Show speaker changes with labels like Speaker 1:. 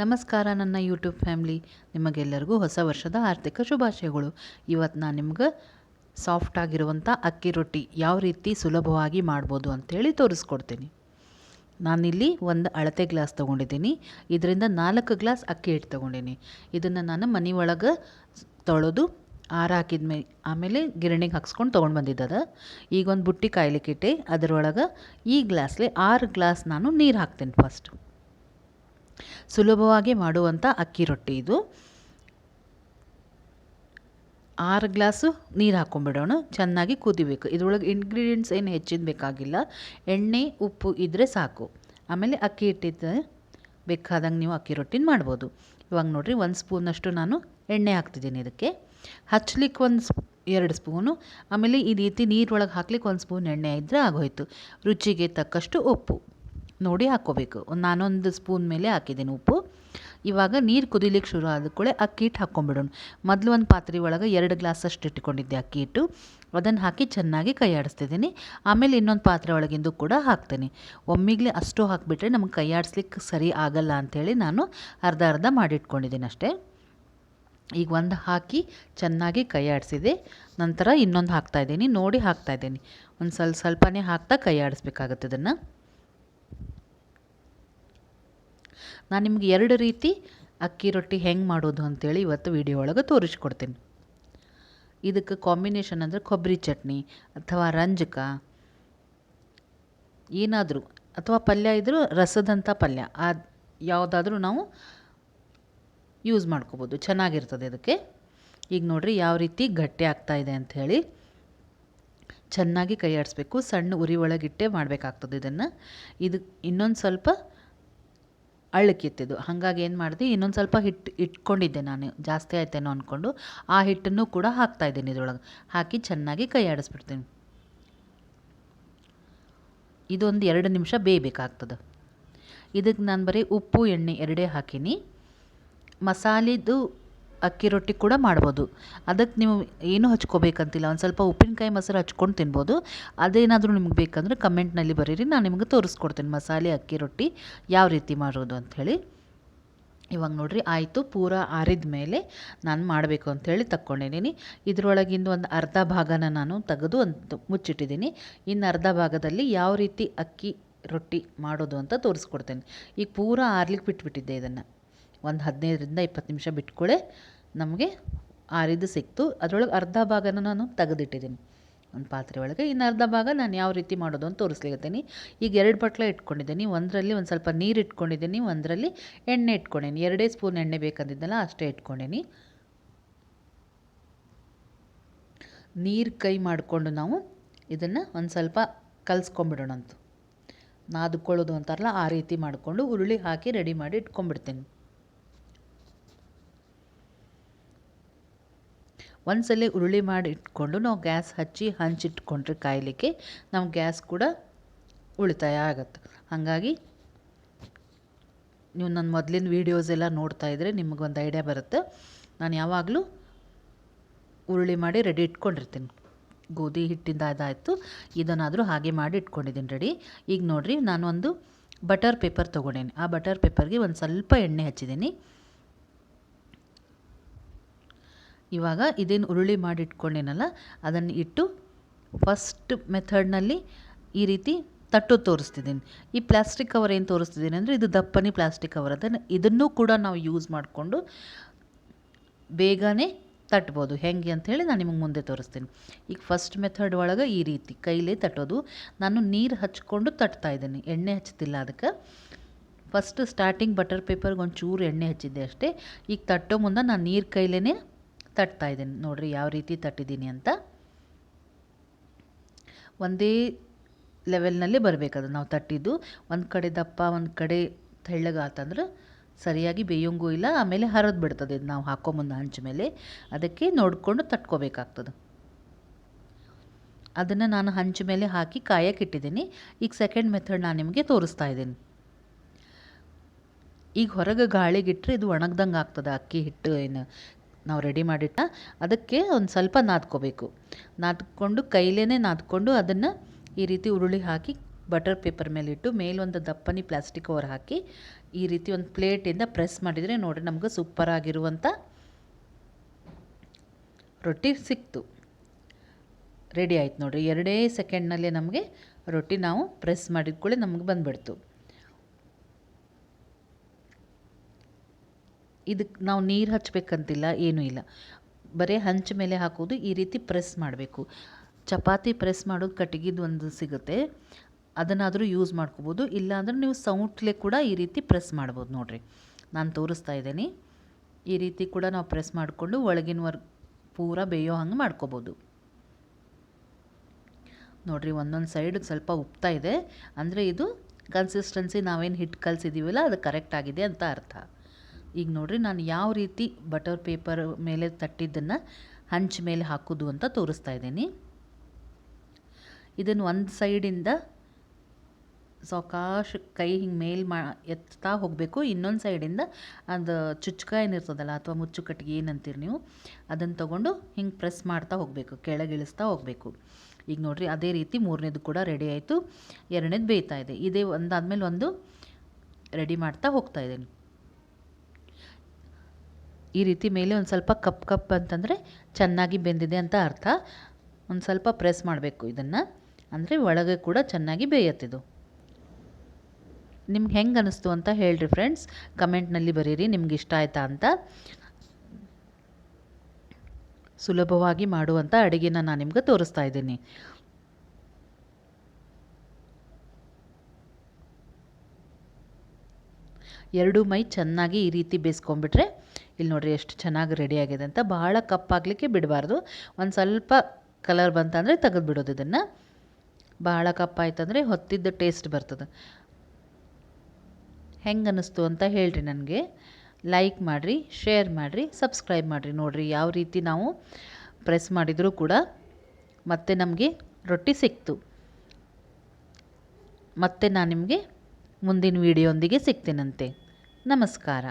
Speaker 1: ನಮಸ್ಕಾರ, ನನ್ನ YouTube family ನಿಮಗೆಲ್ಲರಿಗೂ ಹೊಸ ವರ್ಷದ ಆರ್ಥಿಕ ಶುಭಾಶಯಗಳು. ಇವತ್ತು ನಾನು ನಿಮ್ಗೆ ಸಾಫ್ಟ್ ಆಗಿರುವಂಥ ಅಕ್ಕಿ ರೊಟ್ಟಿ ಯಾವ ರೀತಿ ಸುಲಭವಾಗಿ ಮಾಡ್ಬೋದು ಅಂಥೇಳಿ ತೋರಿಸ್ಕೊಡ್ತೀನಿ. ನಾನಿಲ್ಲಿ ಒಂದು ಅಳತೆ ಗ್ಲಾಸ್ ತೊಗೊಂಡಿದ್ದೀನಿ. ಇದರಿಂದ ನಾಲ್ಕು ಗ್ಲಾಸ್ ಅಕ್ಕಿ ಹಿಟ್ಟು ತೊಗೊಂಡೀನಿ. ಇದನ್ನು ನಾನು ಮನೆ ಒಳಗೆ ತೊಳೆದು ಆರ ಮೇಲೆ ಆಮೇಲೆ ಗಿರಣಿಗೆ ಹಾಕ್ಸ್ಕೊಂಡು ತೊಗೊಂಡು ಬಂದಿದ್ದದ. ಈಗ ಒಂದು ಬುಟ್ಟಿ ಕಾಯ್ಲಿಕ್ಕಿಟ್ಟೆ ಅದರೊಳಗೆ ಈ ಗ್ಲಾಸ್ಲಿ ಆರು ಗ್ಲಾಸ್ ನಾನು ನೀರು ಹಾಕ್ತೀನಿ ಫಸ್ಟ್ ಸುಲಭವಾಗಿ ಮಾಡುವಂಥ ಅಕ್ಕಿ ರೊಟ್ಟಿ ಇದು. ಆರು ಗ್ಲಾಸು ನೀರು ಹಾಕ್ಕೊಂಡ್ಬಿಡೋಣ ಚೆನ್ನಾಗಿ ಕುದಿಬೇಕು. ಇದ್ರೊಳಗೆ ಇಂಗ್ರೀಡಿಯೆಂಟ್ಸ್ ಏನು ಹೆಚ್ಚಿನ ಬೇಕಾಗಿಲ್ಲ. ಎಣ್ಣೆ, ಉಪ್ಪು ಇದ್ದರೆ ಸಾಕು. ಆಮೇಲೆ ಅಕ್ಕಿ ಹಿಟ್ಟಿದ್ದು ಬೇಕಾದಂಗೆ ನೀವು ಅಕ್ಕಿ ರೊಟ್ಟಿನ ಮಾಡ್ಬೋದು. ಇವಾಗ ನೋಡಿರಿ ಒಂದು ಸ್ಪೂನಷ್ಟು ನಾನು ಎಣ್ಣೆ ಹಾಕ್ತಿದ್ದೀನಿ ಇದಕ್ಕೆ. ಹಚ್ಲಿಕ್ಕೆ ಒಂದು ಸ್ಪೂ, ಎರಡು ಸ್ಪೂನು. ಆಮೇಲೆ ಈ ರೀತಿ ನೀರೊಳಗೆ ಹಾಕ್ಲಿಕ್ಕೆ ಒಂದು ಸ್ಪೂನ್ ಎಣ್ಣೆ ಇದ್ದರೆ ಆಗೋಯ್ತು. ರುಚಿಗೆ ತಕ್ಕಷ್ಟು ಉಪ್ಪು. ನೋಡಿ ಹಾಕ್ಕೋಬೇಕು. ನಾನೊಂದು ಸ್ಪೂನ್ ಮೇಲೆ ಹಾಕಿದ್ದೀನಿ ಉಪ್ಪು. ಇವಾಗ ನೀರು ಕುದಿಲಿಕ್ಕೆ ಶುರು ಆದ ಕೂಡಲೇ ಅಕ್ಕಿ ಹಿಟ್ಟು ಹಾಕ್ಕೊಂಬಿಡೋಣ. ಮೊದಲು ಒಂದು ಪಾತ್ರೆ ಒಳಗೆ ಎರಡು ಗ್ಲಾಸ್ ಅಷ್ಟು ಇಟ್ಕೊಂಡಿದ್ದೆ ಅಕ್ಕಿ ಹಿಟ್ಟು ಅದನ್ನು ಹಾಕಿ ಚೆನ್ನಾಗಿ ಕೈ ಆಡಿಸ್ತಿದ್ದೀನಿ. ಆಮೇಲೆ ಇನ್ನೊಂದು ಪಾತ್ರೆ ಒಳಗಿಂದು ಕೂಡ ಹಾಕ್ತೀನಿ. ಒಮ್ಮಿಗ್ಲೇ ಅಷ್ಟು ಹಾಕಿಬಿಟ್ರೆ ನಮಗೆ ಕೈ ಆಡಿಸ್ಲಿಕ್ಕೆ ಸರಿ ಆಗಲ್ಲ ಅಂಥೇಳಿ ನಾನು ಅರ್ಧ ಅರ್ಧ ಮಾಡಿಟ್ಕೊಂಡಿದ್ದೀನಿ ಅಷ್ಟೇ. ಈಗ ಒಂದು ಹಾಕಿ ಚೆನ್ನಾಗಿ ಕೈ ಆಡಿಸಿದೆ. ನಂತರ ಇನ್ನೊಂದು ಹಾಕ್ತಾಯಿದ್ದೀನಿ ನೋಡಿ ಹಾಕ್ತಾಯಿದ್ದೀನಿ ಒಂದು ಸ್ವಲ್ಪ ಸ್ವಲ್ಪನೇ ಹಾಕ್ತಾ ಕೈ ಆಡಿಸ್ಬೇಕಾಗತ್ತೆ ಇದನ್ನು. ನಾನು ನಿಮ್ಗೆ ಎರಡು ರೀತಿ ಅಕ್ಕಿ ರೊಟ್ಟಿ ಹೆಂಗೆ ಮಾಡೋದು ಅಂತೇಳಿ ಇವತ್ತು ವಿಡಿಯೋ ಒಳಗೆ ತೋರಿಸ್ಕೊಡ್ತೀನಿ. ಇದಕ್ಕೆ ಕಾಂಬಿನೇಷನ್ ಅಂದರೆ ಕೊಬ್ಬರಿ ಚಟ್ನಿ ಅಥವಾ ರಂಜಕ, ಏನಾದರೂ ಅಥವಾ ಪಲ್ಯ ಇದ್ದರೂ ರಸದಂಥ ಪಲ್ಯ ಅದು ಯಾವುದಾದ್ರೂ ನಾವು ಯೂಸ್ ಮಾಡ್ಕೋಬೋದು. ಚೆನ್ನಾಗಿರ್ತದೆ ಇದಕ್ಕೆ. ಈಗ ನೋಡಿರಿ ಯಾವ ರೀತಿ ಗಟ್ಟಿ ಆಗ್ತಾಯಿದೆ ಅಂಥೇಳಿ ಚೆನ್ನಾಗಿ ಕೈ ಆಡಿಸ್ಬೇಕು ಸಣ್ಣ ಉರಿ ಒಳಗಿಟ್ಟೆ ಮಾಡಬೇಕಾಗ್ತದೆ ಇದನ್ನು. ಇದು ಇನ್ನೊಂದು ಸ್ವಲ್ಪ ಅಳ್ಳಕ್ಕಿತ್ತಿದ್ದು. ಹಾಗಾಗಿ ಏನು ಮಾಡಿದೆ, ಇನ್ನೊಂದು ಸ್ವಲ್ಪ ಹಿಟ್ಟು ಇಟ್ಕೊಂಡಿದ್ದೆ ನಾನು. ಜಾಸ್ತಿ ಆಯ್ತೇನೋ ಅಂದ್ಕೊಂಡು ಆ ಹಿಟ್ಟನ್ನು ಕೂಡ ಹಾಕ್ತಾಯಿದ್ದೀನಿ ಇದ್ರೊಳಗೆ. ಹಾಕಿ ಚೆನ್ನಾಗಿ ಕೈ ಆಡಿಸ್ಬಿಡ್ತೀನಿ. ಇದೊಂದು ಎರಡು ನಿಮಿಷ ಬೇಯಬೇಕಾಗ್ತದೆ. ಇದಕ್ಕೆ ನಾನು ಬರೀ ಉಪ್ಪು, ಎಣ್ಣೆ ಎರಡೇ ಹಾಕೀನಿ. ಮಸಾಲೆದು ಅಕ್ಕಿ ರೊಟ್ಟಿ ಕೂಡ ಮಾಡ್ಬೋದು. ಅದಕ್ಕೆ ನೀವು ಏನೂ ಹಚ್ಕೋಬೇಕಂತಿಲ್ಲ. ಒಂದು ಸ್ವಲ್ಪ ಉಪ್ಪಿನಕಾಯಿ ಮೊಸರು ಹಚ್ಕೊಂಡು ತಿನ್ಬೋದು. ಅದೇನಾದರೂ ನಿಮ್ಗೆ ಬೇಕಂದರೆ ಕಮೆಂಟ್ನಲ್ಲಿ ಬರೀರಿ. ನಾನು ನಿಮಗೆ ತೋರಿಸ್ಕೊಡ್ತೀನಿ ಮಸಾಲೆ, ಅಕ್ಕಿ ರೊಟ್ಟಿ ಯಾವ ರೀತಿ ಮಾಡೋದು ಅಂಥೇಳಿ ಇವಾಗ ನೋಡಿರಿ ಆಯಿತು, ಪೂರ ಆರಿದ ಮೇಲೆ ನಾನು ಮಾಡಬೇಕು ಅಂಥೇಳಿ ತಕ್ಕೊಂಡಿದ್ದೀನಿ. ಇದರೊಳಗಿಂದು ಒಂದು ಅರ್ಧ ಭಾಗನ ನಾನು ತೆಗೆದು ಒಂದು ಮುಚ್ಚಿಟ್ಟಿದ್ದೀನಿ. ಇನ್ನು ಅರ್ಧ ಭಾಗದಲ್ಲಿ ಯಾವ ರೀತಿ ಅಕ್ಕಿ ರೊಟ್ಟಿ ಮಾಡೋದು ಅಂತ ತೋರಿಸ್ಕೊಡ್ತೇನೆ. ಈಗ ಪೂರ ಆರ್ಲಿಕ್ಕೆ ಬಿಟ್ಬಿಟ್ಟಿದ್ದೆ ಇದನ್ನು. ಒಂದು ಹದಿನೈದರಿಂದ ಇಪ್ಪತ್ತು ನಿಮಿಷ ಬಿಟ್ಕೊಳ್ಳೆ ನಮಗೆ ಆರಿದ್ದು ಸಿಕ್ತು. ಅದರೊಳಗೆ ಅರ್ಧ ಭಾಗನ ನಾನು ತೆಗೆದಿಟ್ಟಿದ್ದೀನಿ. ಒಂದು ಪಾತ್ರೆ ಒಳಗೆ. ಇನ್ನು ಅರ್ಧ ಭಾಗ ನಾನು ಯಾವ ರೀತಿ ಮಾಡೋದು ಅಂತ ತೋರಿಸ್ಲಿಕತ್ತೀನಿ. ಈಗ ಎರಡು ಬಟ್ಲೆ ಇಟ್ಕೊಂಡಿದ್ದೀನಿ. ಒಂದರಲ್ಲಿ ಒಂದು ಸ್ವಲ್ಪ ನೀರು ಇಟ್ಕೊಂಡಿದ್ದೀನಿ. ಒಂದರಲ್ಲಿ ಎಣ್ಣೆ ಇಟ್ಕೊಂಡೀನಿ ಎರಡೇ ಸ್ಪೂನ್ ಎಣ್ಣೆ ಬೇಕಂದಿದ್ದಲ್ಲ ಅಷ್ಟೇ ಇಟ್ಕೊಂಡೀನಿ ನೀರು ಕೈ ಮಾಡಿಕೊಂಡು ನಾವು ಇದನ್ನು ಒಂದು ಸ್ವಲ್ಪ ಕಲಿಸ್ಕೊಂಬಿಡೋಣ ಅಂತ ನಾದ್ಕೊಳ್ಳೋದು ಅಂತಾರಲ್ಲ ಆ ರೀತಿ ಮಾಡಿಕೊಂಡು ಉರುಳಿ ಹಾಕಿ ರೆಡಿ ಮಾಡಿ ಇಟ್ಕೊಂಡ್ಬಿಡ್ತೀನಿ ಒಂದ್ಸಲ ಉರುಳಿ ಮಾಡಿ ಇಟ್ಕೊಂಡು ನಾವು ಗ್ಯಾಸ್ ಹಚ್ಚಿ ಹಂಚಿಟ್ಕೊಂಡ್ರೆ ಕಾಯಲಿಕ್ಕೆ ನಮ್ಮ ಗ್ಯಾಸ್ ಕೂಡ ಉಳಿತಾಯ ಆಗುತ್ತೆ. ಹಾಗಾಗಿ ನೀವು ನನ್ನ ಮೊದಲಿನ ವೀಡಿಯೋಸ್ ಎಲ್ಲ ನೋಡ್ತಾ ಇದ್ದರೆ ನಿಮಗೊಂದು ಐಡಿಯಾ ಬರುತ್ತೆ. ನಾನು ಯಾವಾಗಲೂ ಉರುಳಿ ಮಾಡಿ ರೆಡಿ ಇಟ್ಕೊಂಡಿರ್ತೀನಿ. ಗೋಧಿ ಹಿಟ್ಟಿಂದ ಅದಾಯಿತು, ಇದನ್ನಾದರೂ ಹಾಗೆ ಮಾಡಿ ಇಟ್ಕೊಂಡಿದ್ದೀನಿ ರೆಡಿ ಈಗ ನೋಡಿರಿ, ನಾನೊಂದು ಬಟರ್ ಪೇಪರ್ ತೊಗೊಂಡೇನೆ. ಆ ಬಟರ್ ಪೇಪರ್ಗೆ ಒಂದು ಸ್ವಲ್ಪ ಎಣ್ಣೆ ಹಚ್ಚಿದ್ದೀನಿ. ಇವಾಗ ಇದೇನು ಉರುಳಿ ಮಾಡಿ ಇಟ್ಕೊಂಡೇನಲ್ಲ ಅದನ್ನು ಇಟ್ಟು ಫಸ್ಟ್ ಮೆಥಡ್ನಲ್ಲಿ ಈ ರೀತಿ ತಟ್ಟು ತೋರಿಸ್ತಿದ್ದೀನಿ. ಈ ಪ್ಲಾಸ್ಟಿಕ್ ಕವರ್ ಏನು ತೋರಿಸ್ತಿದ್ದೀನಿ ಅಂದರೆ, ಇದು ದಪ್ಪನೇ ಪ್ಲಾಸ್ಟಿಕ್ ಕವರ್ ಅದನ್ನು ಇದನ್ನು ಕೂಡ ನಾವು ಯೂಸ್ ಮಾಡಿಕೊಂಡು ಬೇಗನೆ ತಟ್ಬೋದು. ಹೆಂಗೆ ಅಂಥೇಳಿ ನಾನು ನಿಮಗೆ ಮುಂದೆ ತೋರಿಸ್ತೀನಿ. ಈಗ ಫಸ್ಟ್ ಮೆಥಡ್ ಒಳಗೆ ಈ ರೀತಿ ಕೈಲೇ ತಟ್ಟೋದು. ನಾನು ನೀರು ಹಚ್ಕೊಂಡು ತಟ್ತಾ ಇದ್ದೀನಿ. ಎಣ್ಣೆ ಹಚ್ತಿಲ್ಲ ಅದಕ್ಕೆ. ಫಸ್ಟ್ ಸ್ಟಾರ್ಟಿಂಗ್ ಬಟರ್ ಪೇಪರ್ಗೆ ಒಂಚೂರು ಎಣ್ಣೆ ಹಚ್ಚಿದ್ದೆ ಅಷ್ಟೇ. ಈಗ ತಟ್ಟೋ ಮುಂದೆ ನಾನು ನೀರು ಕೈಲೇ ತಟ್ತಾ ಇದ್ದೀನಿ. ನೋಡಿರಿ ಯಾವ ರೀತಿ ತಟ್ಟಿದ್ದೀನಿ ಅಂತ. ಒಂದೇ ಲೆವೆಲ್ನಲ್ಲಿ ಬರಬೇಕದು. ನಾವು ತಟ್ಟಿದ್ದು ಒಂದು ಕಡೆ ದಪ್ಪ, ಒಂದು ಕಡೆ ತೆಳ್ಳಗಾತಂದ್ರೆ ಸರಿಯಾಗಿ ಬೇಯೋಂಗೂ ಇಲ್ಲ, ಆಮೇಲೆ ಹರಿದು ಬಿಡ್ತದೆ ಇದು ನಾವು ಹಾಕೋ ಮುಂದೆ ಹಂಚ ಮೇಲೆ. ಅದಕ್ಕೆ ನೋಡಿಕೊಂಡು ತಟ್ಕೋಬೇಕಾಗ್ತದೆ. ಅದನ್ನು ನಾನು ಹಂಚ ಮೇಲೆ ಹಾಕಿ ಕಾಯಕ್ಕೆ ಇಟ್ಟಿದ್ದೀನಿ. ಈಗ ಸೆಕೆಂಡ್ ಮೆಥಡ್ ನಾನು ನಿಮಗೆ ತೋರಿಸ್ತಾ ಇದ್ದೀನಿ. ಈಗ ಹೊರಗೆ ಗಾಳಿಗಿಟ್ಟರೆ ಇದು ಒಣಗ್ದಂಗೆ ಆಗ್ತದೆ. ಅಕ್ಕಿ ಹಿಟ್ಟು ಏನು ನಾವು ರೆಡಿ ಮಾಡಿಟ್ಟ ಅದಕ್ಕೆ ಒಂದು ಸ್ವಲ್ಪ ನಾದ್ಕೋಬೇಕು. ನಾದ್ಕೊಂಡು ಕೈಲೇ ನಾದ್ಕೊಂಡು ಅದನ್ನು ಈ ರೀತಿ ಉರುಳಿ ಹಾಕಿ ಬಟರ್ ಪೇಪರ್ ಮೇಲೆ ಇಟ್ಟು ಮೇಲೊಂದು ದಪ್ಪನಿ ಪ್ಲಾಸ್ಟಿಕ್ ಕವರ್ ಹಾಕಿ ಈ ರೀತಿ ಒಂದು ಪ್ಲೇಟಿಂದ ಪ್ರೆಸ್ ಮಾಡಿದರೆ ನೋಡಿ ನಮ್ಗೆ ಸೂಪರ್ ಆಗಿರುವಂಥ ರೊಟ್ಟಿ ಸಿಕ್ತು. ರೆಡಿ ಆಯ್ತು ನೋಡಿರಿ. ಎರಡೇ ಸೆಕೆಂಡ್ನಲ್ಲೇ ನಮಗೆ ರೊಟ್ಟಿ ನಾವು ಪ್ರೆಸ್ ಮಾಡಿದ ಕೂಡಲೇ ನಮಗೆ ಬಂದುಬಿಡ್ತು. ಇದಕ್ಕೆ ನಾವು ನೀರು ಹಚ್ಚಬೇಕಂತಿಲ್ಲ ಏನೂ ಇಲ್ಲ. ಬರೀ ಹಂಚ ಮೇಲೆ ಹಾಕೋದು ಈ ರೀತಿ ಪ್ರೆಸ್ ಮಾಡಬೇಕು. ಚಪಾತಿ ಪ್ರೆಸ್ ಮಾಡೋದು ಕಟ್ಟಿಗೆದು ಒಂದು ಸಿಗುತ್ತೆ. ಅದನ್ನಾದರೂ ಯೂಸ್ ಮಾಡ್ಕೋಬೋದು. ಇಲ್ಲಾಂದ್ರೆ ನೀವು ಸೌಟ್ಲೆ ಕೂಡ ಈ ರೀತಿ ಪ್ರೆಸ್ ಮಾಡ್ಬೋದು ನೋಡಿರಿ. ನಾನು ತೋರಿಸ್ತಾ ಇದ್ದೀನಿ ಈ ರೀತಿ ಕೂಡ ನಾವು ಪ್ರೆಸ್ ಮಾಡಿಕೊಂಡು ಒಳಗಿನ ವರ್ಗ್ ಪೂರ ಬೇಯೋ ಹಂಗೆ ಮಾಡ್ಕೋಬೋದು. ನೋಡಿರಿ ಒಂದೊಂದು ಸೈಡ್ ಸ್ವಲ್ಪ ಉಪ್ತಾ ಇದೆ. ಅಂದರೆ ಇದು ಕನ್ಸಿಸ್ಟೆನ್ಸಿ ನಾವೇನು ಹಿಟ್ಟು ಕಲಿಸಿದ್ದೀವಲ್ಲ ಅದು ಕರೆಕ್ಟ್ ಆಗಿದೆ ಅಂತ ಅರ್ಥ. ಈಗ ನೋಡಿರಿ ನಾನು ಯಾವ ರೀತಿ ಬಟರ್ ಪೇಪರ್ ಮೇಲೆ ತಟ್ಟಿದ್ದನ್ನು ಹಂಚ್ ಮೇಲೆ ಹಾಕೋದು ಅಂತ ತೋರಿಸ್ತಾ ಇದ್ದೀನಿ. ಇದನ್ನು ಒಂದು ಸೈಡಿಂದ ಸಾವಕಾಶ ಕೈ ಹಿಂಗೆ ಮೇಲ್ ಮಾ ಎತ್ತಾ ಹೋಗಬೇಕು. ಇನ್ನೊಂದು ಸೈಡಿಂದ ಅದು ಚುಚ್ಕ ಏನಿರ್ತದಲ್ಲ ಅಥವಾ ಮುಚ್ಚು ಕಟ್ಟಿಗೆ ಏನಂತೀರಿ ನೀವು, ಅದನ್ನು ತೊಗೊಂಡು ಹಿಂಗೆ ಪ್ರೆಸ್ ಮಾಡ್ತಾ ಹೋಗಬೇಕು, ಕೆಳಗಿಳಿಸ್ತಾ ಹೋಗಬೇಕು. ಈಗ ನೋಡಿರಿ ಅದೇ ರೀತಿ ಮೂರನೇದು ಕೂಡ ರೆಡಿ ಆಯಿತು, ಎರಡನೇದು ಬೇಯ್ತಾ ಇದೆ. ಇದೇ ಒಂದಾದ್ಮೇಲೆ ಒಂದು ರೆಡಿ ಮಾಡ್ತಾ ಹೋಗ್ತಾ ಇದ್ದೀನಿ. ಈ ರೀತಿ ಮೇಲೆ ಒಂದು ಸ್ವಲ್ಪ ಕಪ್ ಕಪ್ ಅಂತಂದರೆ ಚೆನ್ನಾಗಿ ಬೆಂದಿದೆ ಅಂತ ಅರ್ಥ. ಒಂದು ಸ್ವಲ್ಪ ಪ್ರೆಸ್ ಮಾಡಬೇಕು ಇದನ್ನು. ಅಂದರೆ ಒಳಗೆ ಕೂಡ ಚೆನ್ನಾಗಿ ಬೇಯತ್ತಿದು. ನಿಮ್ಗೆ ಹೆಂಗೆ ಅನ್ನಿಸ್ತು ಅಂತ ಹೇಳ್ರಿ ಫ್ರೆಂಡ್ಸ್ ಕಮೆಂಟ್ನಲ್ಲಿ ಬರೀರಿ, ನಿಮ್ಗೆ ಇಷ್ಟ ಆಯ್ತಾ ಅಂತ. ಸುಲಭವಾಗಿ ಮಾಡುವಂಥ ಅಡುಗೆನ ನಾನು ನಿಮ್ಗೆ ತೋರಿಸ್ತಾ ಇದ್ದೀನಿ. ಎರಡು ಮೈ ಚೆನ್ನಾಗಿ ಈ ರೀತಿ ಬೇಯಿಸ್ಕೊಂಬಿಟ್ರೆ ಇಲ್ಲಿ ನೋಡಿರಿ ಎಷ್ಟು ಚೆನ್ನಾಗಿ ರೆಡಿ ಆಗಿದೆ ಅಂತ. ಬಹಳ ಕಪ್ಪಾಗಲಿಕ್ಕೆ ಬಿಡಬಾರ್ದು. ಒಂದು ಸ್ವಲ್ಪ ಕಲರ್ ಬಂತಂದರೆ ತೆಗೆದು ಬಿಡೋದು ಇದನ್ನು. ಭಾಳ ಕಪ್ಪಾಯ್ತಂದರೆ ಹೊತ್ತಿದ್ದ ಟೇಸ್ಟ್ ಬರ್ತದೆ. ಹೆಂಗೆ ಅನ್ನಿಸ್ತು ಅಂತ ಹೇಳ್ರಿ ನನಗೆ. ಲೈಕ್ ಮಾಡಿರಿ ಶೇರ್ ಮಾಡಿರಿ ಸಬ್ಸ್ಕ್ರೈಬ್ ಮಾಡಿರಿ. ನೋಡಿರಿ ಯಾವ ರೀತಿ ನಾವು ಪ್ರೆಸ್ ಮಾಡಿದರೂ ಕೂಡ ಮತ್ತೆ ನಮಗೆ ರೊಟ್ಟಿ ಸಿಕ್ತು. ಮತ್ತೆ ನಾನು ನಿಮಗೆ ಮುಂದಿನ ವಿಡಿಯೋಂದಿಗೆ ಸಿಗ್ತೀನಂತೆ. ನಮಸ್ಕಾರ.